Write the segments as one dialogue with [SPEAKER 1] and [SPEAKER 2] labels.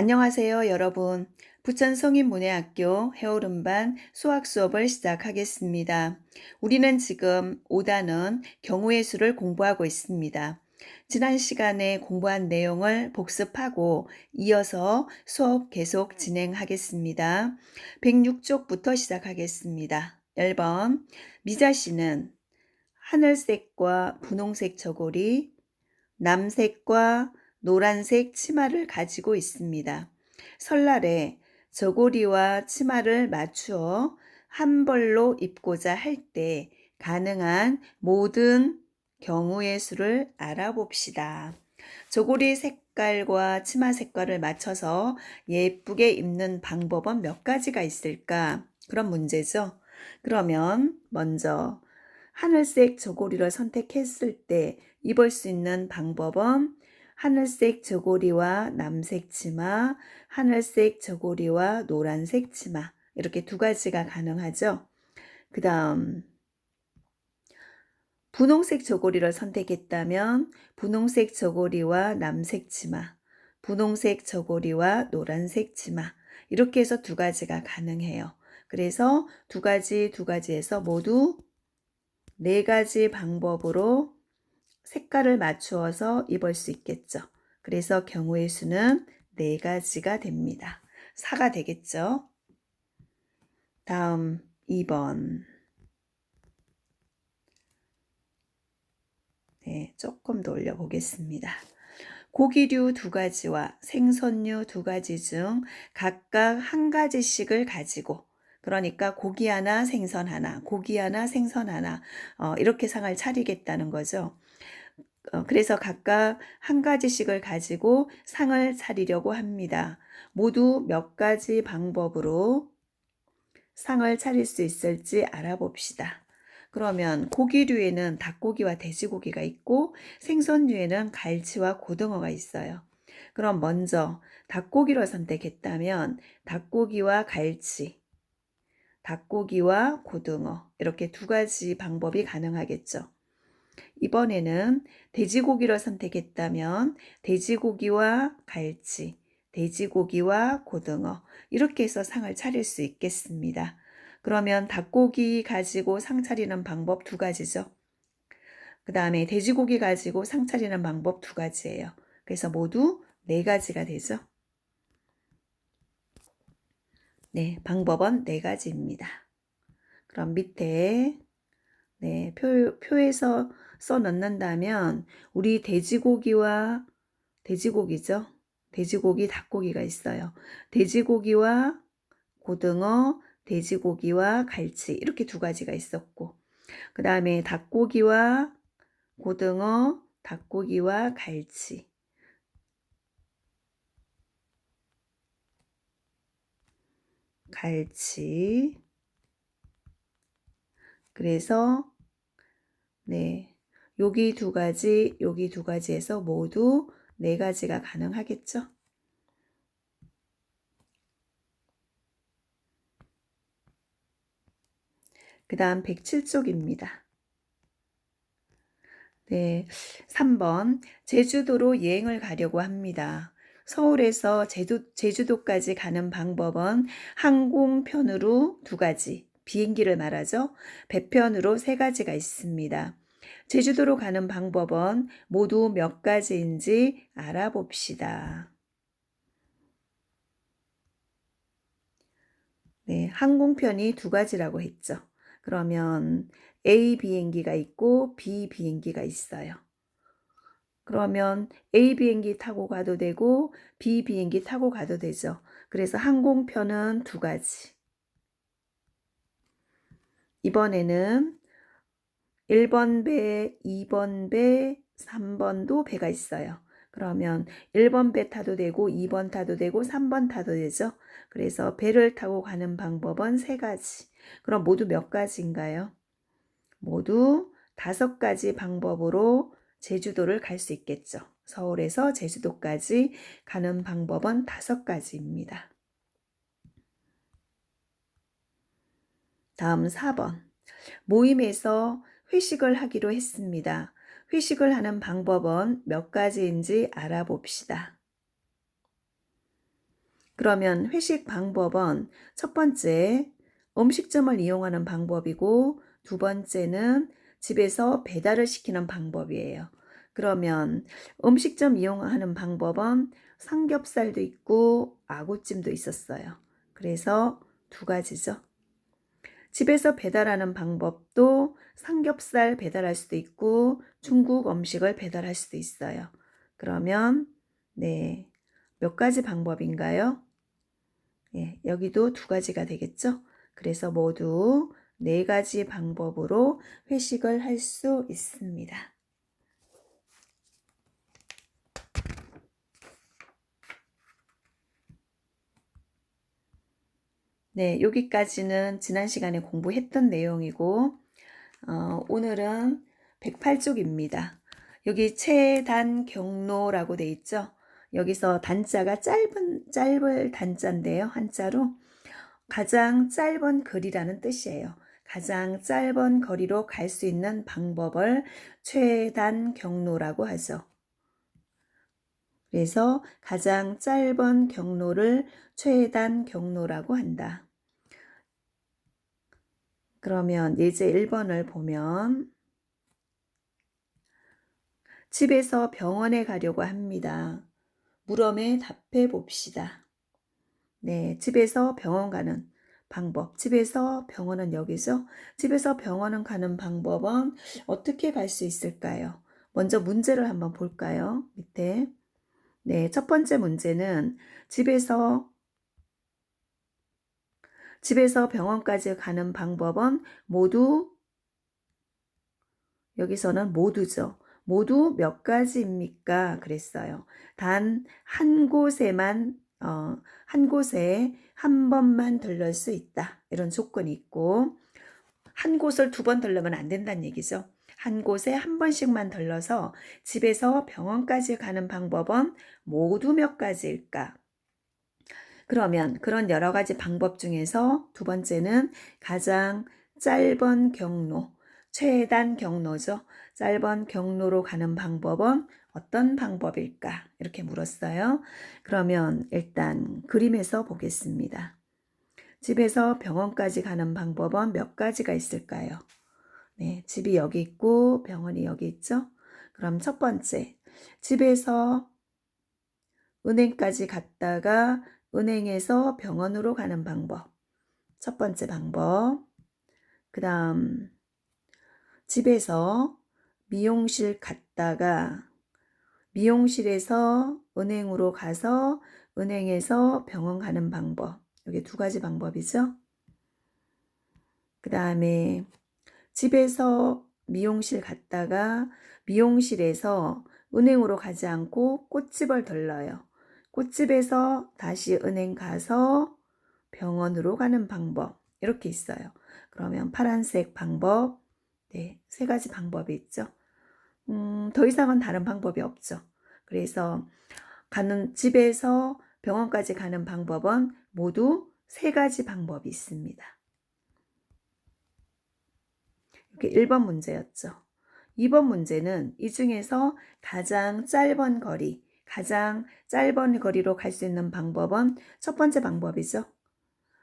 [SPEAKER 1] 안녕하세요, 여러분. 부천 성인문예학교 해오름반 수학 수업을 시작하겠습니다. 우리는 지금 5단원 경우의 수를 공부하고 있습니다. 지난 시간에 공부한 내용을 복습하고 이어서 수업 계속 진행하겠습니다. 106쪽부터 시작하겠습니다. 1번 미자 씨는 하늘색과 분홍색 저고리, 남색과 노란색 치마를 가지고 있습니다. 설날에 저고리와 치마를 맞추어 한 벌로 입고자 할 때 가능한 모든 경우의 수를 알아봅시다. 저고리 색깔과 치마 색깔을 맞춰서 예쁘게 입는 방법은 몇 가지가 있을까? 그런 문제죠. 그러면 먼저 하늘색 저고리를 선택했을 때 입을 수 있는 방법은 하늘색 저고리와 남색 치마, 하늘색 저고리와 노란색 치마 이렇게 두 가지가 가능하죠. 그 다음 분홍색 저고리를 선택했다면 분홍색 저고리와 남색 치마, 분홍색 저고리와 노란색 치마 이렇게 해서 두 가지가 가능해요. 그래서 두 가지 두 가지에서 모두 네 가지 방법으로 색깔을 맞추어서 입을 수 있겠죠. 그래서 경우의 수는 네 가지가 됩니다. 4가 되겠죠. 다음 2번. 네, 조금 더 올려보겠습니다. 고기류 두 가지와 생선류 두 가지 중 각각 한 가지씩을 가지고 그러니까 고기 하나, 생선 하나, 고기 하나, 생선 하나 어, 이렇게 상을 차리겠다는 거죠. 어, 그래서 각각 한 가지씩을 가지고 상을 차리려고 합니다. 모두 몇 가지 방법으로 상을 차릴 수 있을지 알아봅시다. 그러면 고기류에는 닭고기와 돼지고기가 있고 생선류에는 갈치와 고등어가 있어요. 그럼 먼저 닭고기를 선택했다면 닭고기와 갈치, 닭고기와 고등어 이렇게 두 가지 방법이 가능하겠죠. 이번에는 돼지고기를 선택했다면 돼지고기와 갈치, 돼지고기와 고등어 이렇게 해서 상을 차릴 수 있겠습니다. 그러면 닭고기 가지고 상 차리는 방법 두 가지죠. 그 다음에 돼지고기 가지고 상 차리는 방법 두 가지예요. 그래서 모두 네 가지가 되죠. 네, 방법은 네 가지입니다. 그럼 밑에 네, 표, 표에서 써 넣는다면 우리 돼지고기와 돼지고기죠. 돼지고기, 닭고기가 있어요. 돼지고기와 고등어, 돼지고기와 갈치 이렇게 두 가지가 있었고 그 다음에 닭고기와 고등어, 닭고기와 갈치 갈치 그래서 네 여기 두 가지 여기 두 가지에서 모두 네 가지가 가능하겠죠. 그 다음 107쪽입니다. 네, 3번 제주도로 여행을 가려고 합니다. 서울에서 제주, 제주도까지 가는 방법은 항공편으로 두 가지, 비행기를 말하죠. 배편으로 세 가지가 있습니다. 제주도로 가는 방법은 모두 몇 가지인지 알아봅시다. 네, 항공편이 두 가지라고 했죠. 그러면 A 비행기가 있고 B 비행기가 있어요. 그러면 A 비행기 타고 가도 되고 B 비행기 타고 가도 되죠. 그래서 항공편은 두 가지. 이번에는 1번 배, 2번 배, 3번도 배가 있어요. 그러면 1번 배 타도 되고 2번 타도 되고 3번 타도 되죠. 그래서 배를 타고 가는 방법은 세 가지. 그럼 모두 몇 가지인가요? 모두 다섯 가지 방법으로 제주도를 갈 수 있겠죠. 서울에서 제주도까지 가는 방법은 다섯 가지입니다. 다음 4번. 모임에서 회식을 하기로 했습니다. 회식을 하는 방법은 몇 가지인지 알아봅시다. 그러면 회식 방법은 첫 번째 음식점을 이용하는 방법이고 두 번째는 집에서 배달을 시키는 방법이에요. 그러면 음식점 이용하는 방법은 삼겹살도 있고 아구찜도 있었어요. 그래서 두 가지죠. 집에서 배달하는 방법도 삼겹살 배달할 수도 있고 중국 음식을 배달할 수도 있어요. 그러면 네. 몇 가지 방법인가요? 예, 여기도 두 가지가 되겠죠? 그래서 모두 네 가지 방법으로 회식을 할 수 있습니다. 네, 여기까지는 지난 시간에 공부했던 내용이고, 어, 오늘은 108쪽입니다. 여기 최단 경로라고 돼 있죠? 여기서 단자가 짧은, 짧을 단자인데요. 한자로. 가장 짧은 거리라는 뜻이에요. 가장 짧은 거리로 갈 수 있는 방법을 최단 경로라고 하죠. 그래서 가장 짧은 경로를 최단 경로라고 한다. 그러면 예제 1번을 보면 집에서 병원에 가려고 합니다. 물음에 답해 봅시다. 네, 집에서 병원 가는 방법. 집에서 병원은 여기죠. 집에서 병원은 가는 방법은 어떻게 갈 수 있을까요? 먼저 문제를 한번 볼까요? 밑에. 네, 첫 번째 문제는 집에서 집에서 병원까지 가는 방법은 모두 여기서는 모두죠. 모두 몇 가지입니까? 그랬어요. 단 한 곳에만 어, 한 곳에 한 번만 들를 수 있다. 이런 조건이 있고 한 곳을 두 번 들르면 안 된다는 얘기죠. 한 곳에 한 번씩만 들러서 집에서 병원까지 가는 방법은 모두 몇 가지일까? 그러면 그런 여러 가지 방법 중에서 두 번째는 가장 짧은 경로, 최단 경로죠. 짧은 경로로 가는 방법은 어떤 방법일까? 이렇게 물었어요. 그러면 일단 그림에서 보겠습니다. 집에서 병원까지 가는 방법은 몇 가지가 있을까요? 네, 집이 여기 있고 병원이 여기 있죠? 그럼 첫 번째, 집에서 은행까지 갔다가 은행에서 병원으로 가는 방법. 첫 번째 방법. 그 다음, 집에서 미용실 갔다가 미용실에서 은행으로 가서 은행에서 병원 가는 방법. 여기 두 가지 방법이죠. 그 다음에 집에서 미용실 갔다가 미용실에서 은행으로 가지 않고 꽃집을 들러요. 꽃집에서 다시 은행 가서 병원으로 가는 방법. 이렇게 있어요. 그러면 파란색 방법, 네, 세 가지 방법이 있죠. 음, 더 이상은 다른 방법이 없죠. 그래서 가는 집에서 병원까지 가는 방법은 모두 세 가지 방법이 있습니다. 이렇게 1번 문제였죠. 2번 문제는 이 중에서 가장 짧은 거리, 가장 짧은 거리로 갈 수 있는 방법은 첫 번째 방법이죠.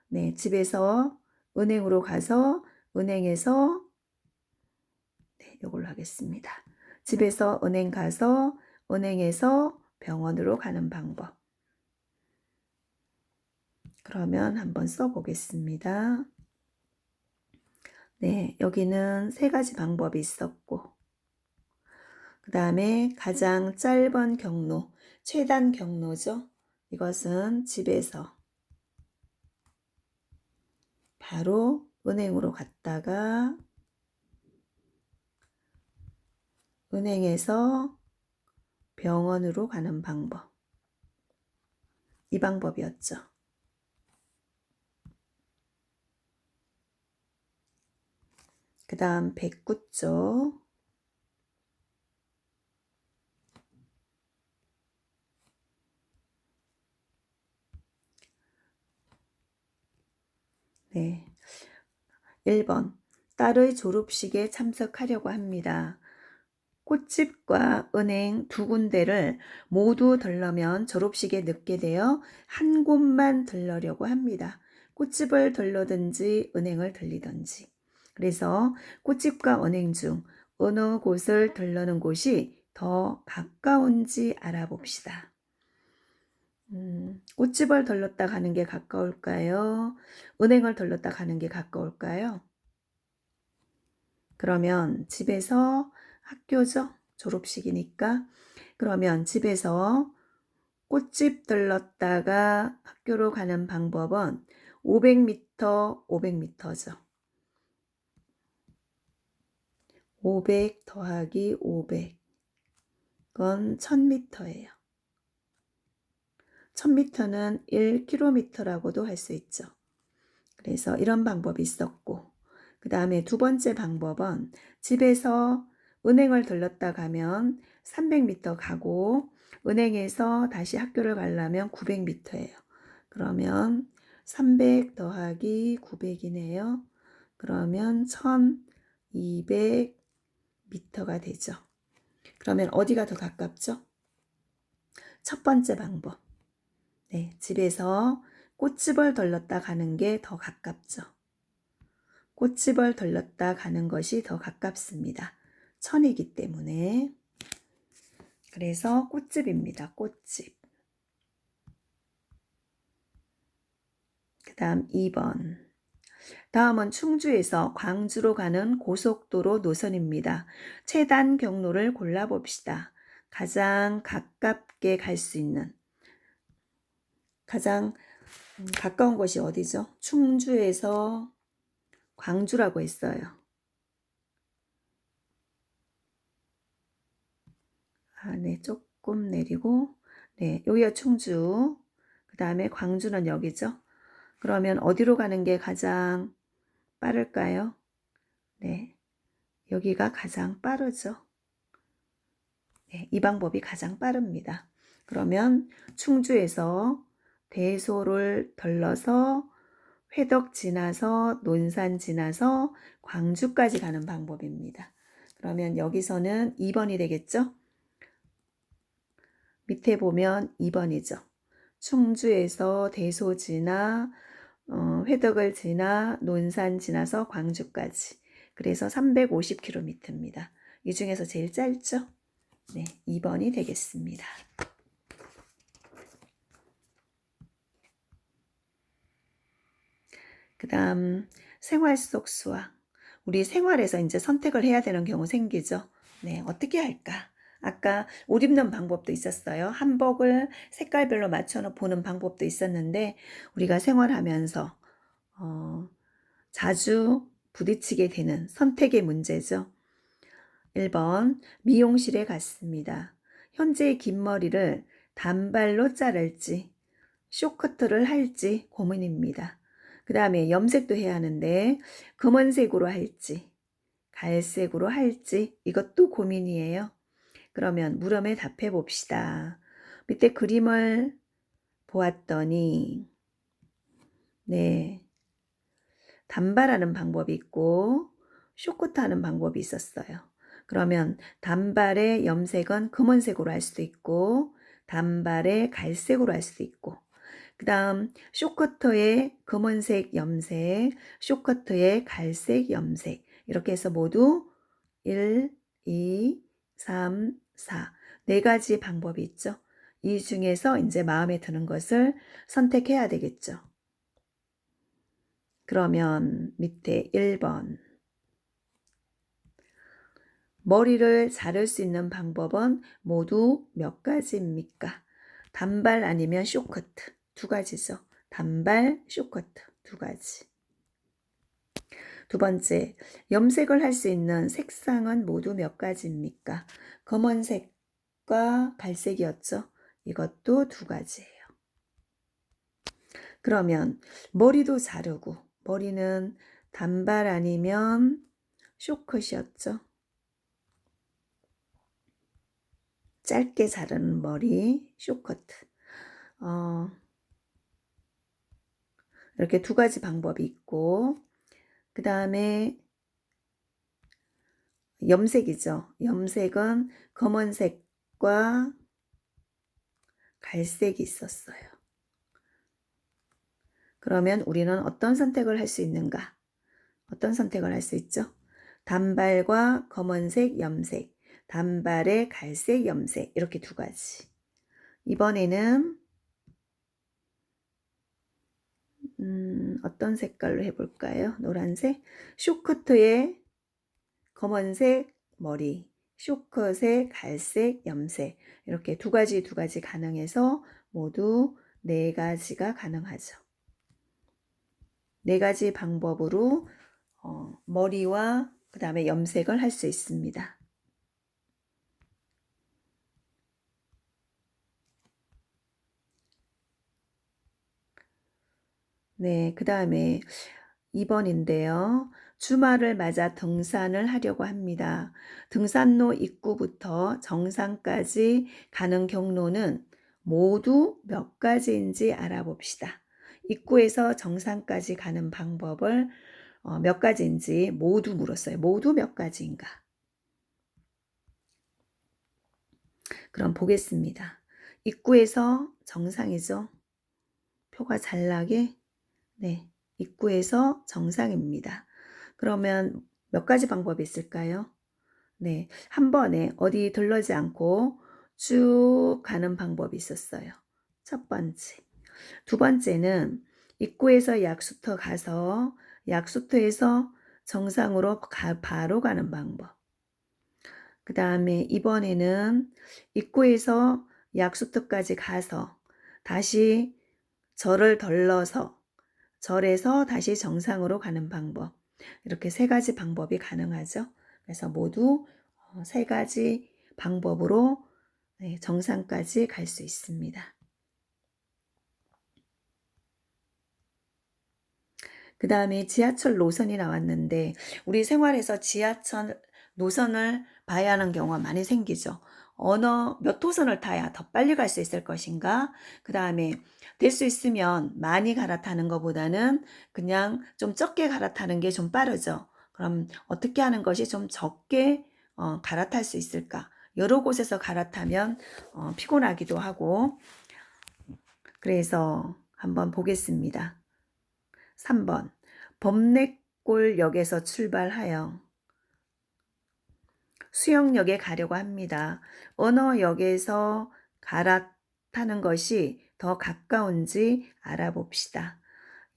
[SPEAKER 1] 네, 집에서 은행으로 가서 은행에서 네, 이걸로 하겠습니다. 집에서 은행 가서 은행에서 병원으로 가는 방법. 그러면 한번 써보겠습니다. 네, 여기는 세 가지 방법이 있었고, 그 다음에 가장 짧은 경로, 최단 경로죠. 이것은 집에서 바로 은행으로 갔다가 은행에서 병원으로 가는 방법. 이 방법이었죠. 그 다음 109쪽. 네. 1번. 딸의 졸업식에 참석하려고 합니다. 꽃집과 은행 두 군데를 모두 들러면 졸업식에 늦게 되어 한 곳만 들러려고 합니다. 꽃집을 들러든지 은행을 들리든지. 그래서 꽃집과 은행 중 어느 곳을 들러는 곳이 더 가까운지 알아봅시다. 음, 꽃집을 들렀다 가는 게 가까울까요? 은행을 들렀다 가는 게 가까울까요? 그러면 집에서 학교죠? 졸업식이니까. 그러면 집에서 꽃집 들렀다가 학교로 가는 방법은 500m, 500m죠. 500 더하기 500. 그건 1000m예요. 1000m는 1km라고도 할 수 있죠. 그래서 이런 방법이 있었고, 그 다음에 두 번째 방법은 집에서 은행을 들렀다 가면 300m 가고, 은행에서 다시 학교를 가려면 900m예요. 그러면 300 더하기 900이네요. 그러면 1200m가 되죠. 그러면 어디가 더 가깝죠? 첫 번째 방법. 네, 집에서 꽃집을 들렀다 가는 게 더 가깝죠. 꽃집을 들렀다 가는 것이 더 가깝습니다. 천이기 때문에. 그래서 꽃집입니다. 꽃집. 그 다음 2번. 다음은 충주에서 광주로 가는 고속도로 노선입니다. 최단 경로를 골라봅시다. 가장 가깝게 갈 수 있는 가장 음, 가까운 곳이 어디죠? 충주에서 광주라고 했어요. 아, 네, 조금 내리고, 네, 여기가 충주. 그 다음에 광주는 여기죠. 그러면 어디로 가는 게 가장 빠를까요? 네, 여기가 가장 빠르죠. 네, 이 방법이 가장 빠릅니다. 그러면 충주에서 대소를 덜러서 회덕 지나서 논산 지나서 광주까지 가는 방법입니다. 그러면 여기서는 2번이 되겠죠? 밑에 보면 2번이죠. 충주에서 대소 지나 어, 회덕을 지나 논산 지나서 광주까지. 그래서 350km입니다. 이 중에서 제일 짧죠? 네, 2번이 되겠습니다. 그 다음 생활 속 수학. 우리 생활에서 이제 선택을 해야 되는 경우 생기죠. 네, 어떻게 할까? 아까 옷 입는 방법도 있었어요. 한복을 색깔별로 맞춰 보는 방법도 있었는데 우리가 생활하면서 어, 자주 부딪히게 되는 선택의 문제죠. 1번 미용실에 갔습니다. 현재 긴 머리를 단발로 자를지 쇼커트를 할지 고민입니다. 그 다음에 염색도 해야 하는데 검은색으로 할지 갈색으로 할지 이것도 고민이에요. 그러면 물음에 답해 봅시다. 밑에 그림을 보았더니 네 단발하는 방법이 있고 쇼코트 하는 방법이 있었어요. 그러면 단발의 염색은 검은색으로 할 수도 있고 단발의 갈색으로 할 수도 있고 그 다음 쇼커터의 검은색 염색, 쇼커터의 갈색 염색 이렇게 해서 모두 1, 2, 3, 4. 네 가지 방법이 있죠. 이 중에서 이제 마음에 드는 것을 선택해야 되겠죠. 그러면 밑에 1번. 머리를 자를 수 있는 방법은 모두 몇 가지입니까? 단발 아니면 쇼커트. 두 가지죠. 단발, 쇼커트 두 가지. 두 번째, 염색을 할 수 있는 색상은 모두 몇 가지입니까? 검은색과 갈색이었죠. 이것도 두 가지예요. 그러면 머리도 자르고 머리는 단발 아니면 쇼컷이었죠. 짧게 자르는 머리 쇼커트. 어, 이렇게 두 가지 방법이 있고, 그 다음에 염색이죠. 염색은 검은색과 갈색이 있었어요. 그러면 우리는 어떤 선택을 할 수 있는가? 어떤 선택을 할 수 있죠? 단발과 검은색 염색, 단발의 갈색 염색 이렇게 두 가지. 이번에는 음, 어떤 색깔로 해볼까요? 노란색 쇼커트에 검은색 머리, 쇼컷의 갈색 염색 이렇게 두 가지 두 가지 가능해서 모두 네 가지가 가능하죠. 네 가지 방법으로 어, 머리와 그 다음에 염색을 할 수 있습니다. 네, 그 다음에 2번인데요. 주말을 맞아 등산을 하려고 합니다. 등산로 입구부터 정상까지 가는 경로는 모두 몇 가지인지 알아봅시다. 입구에서 정상까지 가는 방법을 어, 몇 가지인지 모두 물었어요. 모두 몇 가지인가? 그럼 보겠습니다. 입구에서 정상이죠. 표가 잘 나게. 네. 입구에서 정상입니다. 그러면 몇 가지 방법이 있을까요? 네. 한 번에 어디 들러지 않고 쭉 가는 방법이 있었어요. 첫 번째. 두 번째는 입구에서 약수터 가서 약수터에서 정상으로 가, 바로 가는 방법. 그 다음에 이번에는 입구에서 약수터까지 가서 다시 절을 덜러서 절에서 다시 정상으로 가는 방법. 이렇게 세 가지 방법이 가능하죠. 그래서 모두 어, 세 가지 방법으로 네, 정상까지 갈 수 있습니다. 그 다음에 지하철 노선이 나왔는데 우리 생활에서 지하철 노선을 봐야 하는 경우가 많이 생기죠. 어느 몇 호선을 타야 더 빨리 갈 수 있을 것인가? 그 다음에 될 수 있으면 많이 갈아타는 것보다는 그냥 좀 적게 갈아타는 게 좀 빠르죠. 그럼 어떻게 하는 것이 좀 적게 어, 갈아탈 수 있을까? 여러 곳에서 갈아타면 어, 피곤하기도 하고 그래서 한번 보겠습니다. 3번 범내골역에서 출발하여 수영역에 가려고 합니다. 언어역에서 갈아타는 것이 더 가까운지 알아봅시다.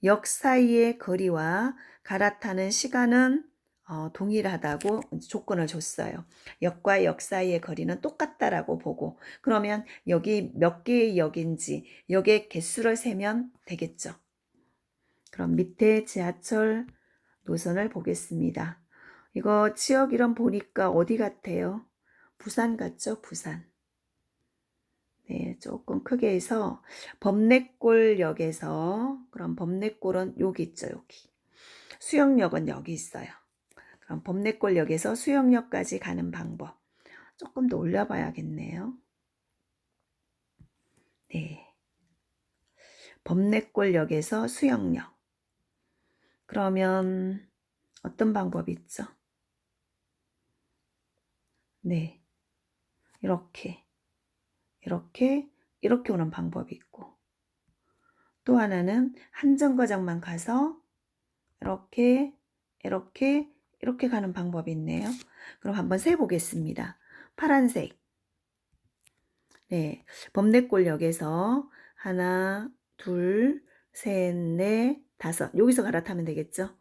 [SPEAKER 1] 역 사이의 거리와 갈아타는 시간은 어, 동일하다고 조건을 줬어요. 역과 역 사이의 거리는 똑같다라고 보고 그러면 여기 몇 개의 역인지 역의 개수를 세면 되겠죠. 그럼 밑에 지하철 노선을 보겠습니다. 이거 지역 이름 보니까 어디 같아요? 부산 같죠? 부산. 네, 조금 크게 해서 범내골역에서 그럼 범내골은 여기 있죠, 여기. 수영역은 여기 있어요. 그럼 범내골역에서 수영역까지 가는 방법. 조금 더 올려봐야겠네요. 네. 범내골역에서 수영역. 그러면 어떤 방법이 있죠? 네. 이렇게, 이렇게, 이렇게 오는 방법이 있고, 또 하나는 한정거장만 가서 이렇게, 이렇게, 이렇게 가는 방법이 있네요. 그럼 한번 세보겠습니다. 파란색. 네. 범내골역에서 하나, 둘, 셋, 넷, 다섯. 여기서 갈아타면 되겠죠?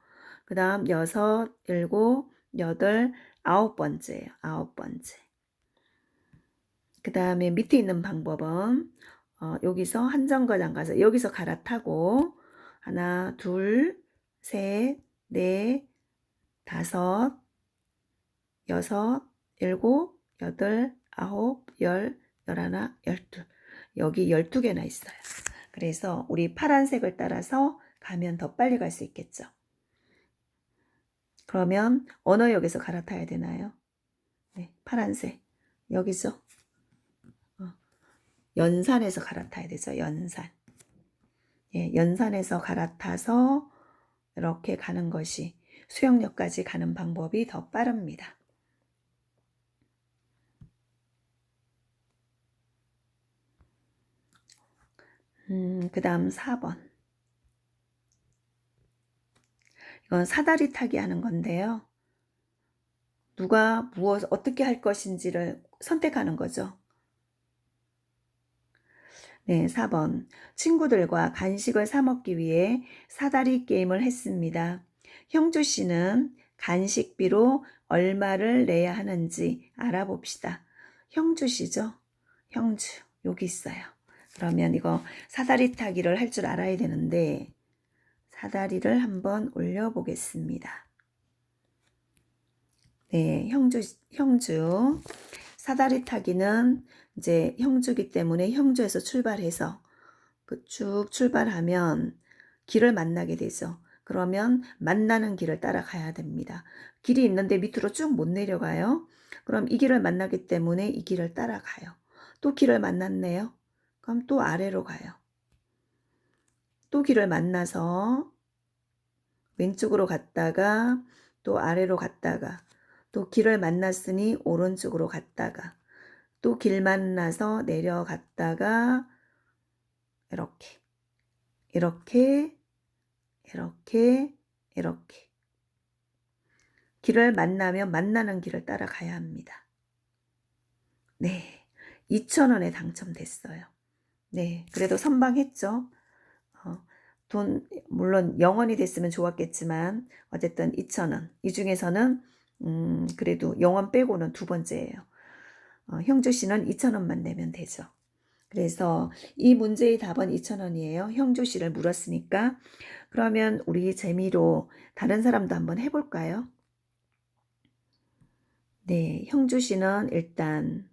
[SPEAKER 1] 그 다음 여섯, 일곱, 여덟, 아홉 번째예요. 아홉 번째. 그 다음에 밑에 있는 방법은 어, 여기서 한정거장 가서 여기서 갈아타고 하나, 둘, 셋, 넷, 다섯, 여섯, 일곱, 여덟, 아홉, 열, 열하나, 열둘. 여기 열두 개나 있어요. 그래서 우리 파란색을 따라서 가면 더 빨리 갈 수 있겠죠. 그러면 언어역에서 갈아타야 되나요? 네, 파란색 여기죠. 어, 연산에서 갈아타야 되죠. 연산. 예, 연산에서 갈아타서 이렇게 가는 것이 수영역까지 가는 방법이 더 빠릅니다. 음, 그 다음 4번. 이건 사다리 타기 하는 건데요. 누가 무엇, 어떻게 할 것인지를 선택하는 거죠. 네, 4번. 친구들과 간식을 사먹기 위해 사다리 게임을 했습니다. 형주 씨는 간식비로 얼마를 내야 하는지 알아봅시다. 형주 씨죠? 형주. 여기 있어요. 그러면 이거 사다리 타기를 할 줄 알아야 되는데, 사다리를 한번 올려 보겠습니다. 네, 형주, 형주. 사다리 타기는 이제 형주기 때문에 형주에서 출발해서 그 쭉 출발하면 길을 만나게 되죠. 그러면 만나는 길을 따라가야 됩니다. 길이 있는데 밑으로 쭉 못 내려가요. 그럼 이 길을 만나기 때문에 이 길을 따라가요. 또 길을 만났네요. 그럼 또 아래로 가요. 또 길을 만나서 왼쪽으로 갔다가 또 아래로 갔다가 또 길을 만났으니 오른쪽으로 갔다가 또 길 만나서 내려갔다가 이렇게 이렇게 이렇게 이렇게 길을 만나면 만나는 길을 따라가야 합니다. 네, 2,000원에 당첨됐어요. 네, 그래도 선방했죠. 어, 돈 물론 영원이 됐으면 좋았겠지만 어쨌든 2,000원. 이 중에서는 음, 그래도 영원 빼고는 두 번째예요. 어, 형주 씨는 2,000원만 내면 되죠. 그래서 이 문제의 답은 2,000원이에요. 형주 씨를 물었으니까. 그러면 우리 재미로 다른 사람도 한번 해 볼까요? 네, 형주 씨는 일단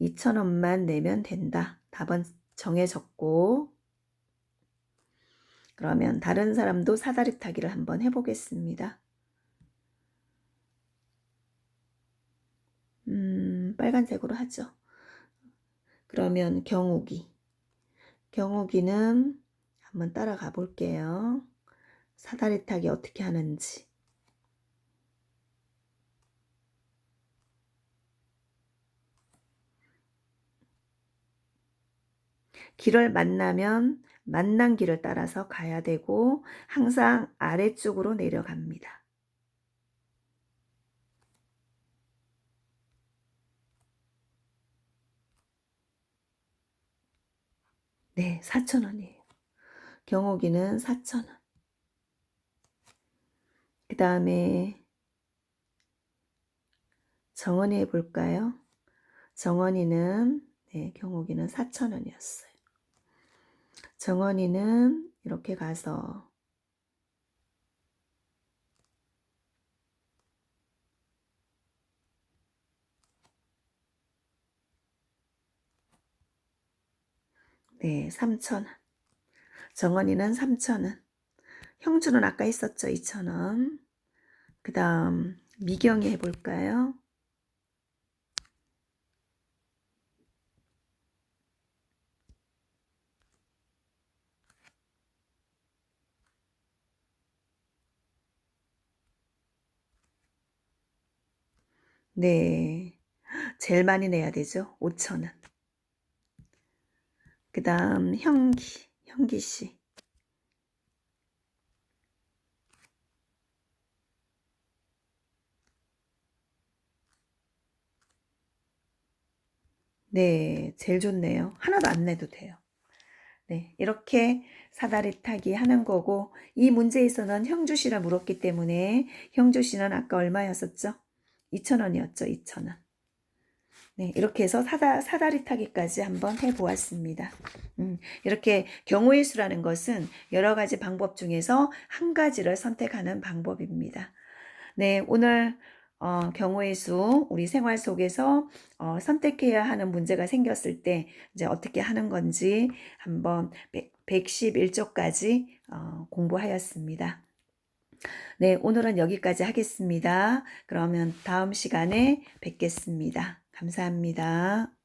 [SPEAKER 1] 2,000원만 내면 된다. 답은 정해졌고. 그러면 다른 사람도 사다리 타기를 한번 해보겠습니다. 음, 빨간색으로 하죠. 그러면 경욱이. 경욱이는 한번 따라가 볼게요. 사다리 타기 어떻게 하는지. 길을 만나면 만난 길을 따라서 가야 되고 항상 아래쪽으로 내려갑니다. 네, 4,000원이에요. 경호기는 4,000원. 그 다음에 정원이 해볼까요? 정원이는 네, 경호기는 4,000원이었어요. 정원이는 이렇게 가서 네, 3,000원. 정원이는 3,000원. 형주는 아까 있었죠, 2,000원. 그 다음 미경이 해볼까요? 네. 제일 많이 내야 되죠. 5천원. 그 다음 형기, 형기 씨. 네, 제일 좋네요. 하나도 안 내도 돼요. 네, 이렇게 사다리 타기 하는 거고, 이 문제에서는 형주 씨라 물었기 때문에, 형주 씨는 아까 얼마였었죠? 2,000원이었죠, 2,000원. 네, 이렇게 해서 사다, 사다리 타기까지 한번 해보았습니다. 음, 이렇게 경우의 수라는 것은 여러 가지 방법 중에서 한 가지를 선택하는 방법입니다. 네, 오늘 어, 경우의 수, 우리 생활 속에서 어, 선택해야 하는 문제가 생겼을 때 이제 어떻게 하는 건지 한번 111조까지 어, 공부하였습니다. 네, 오늘은 여기까지 하겠습니다. 그러면 다음 시간에 뵙겠습니다. 감사합니다.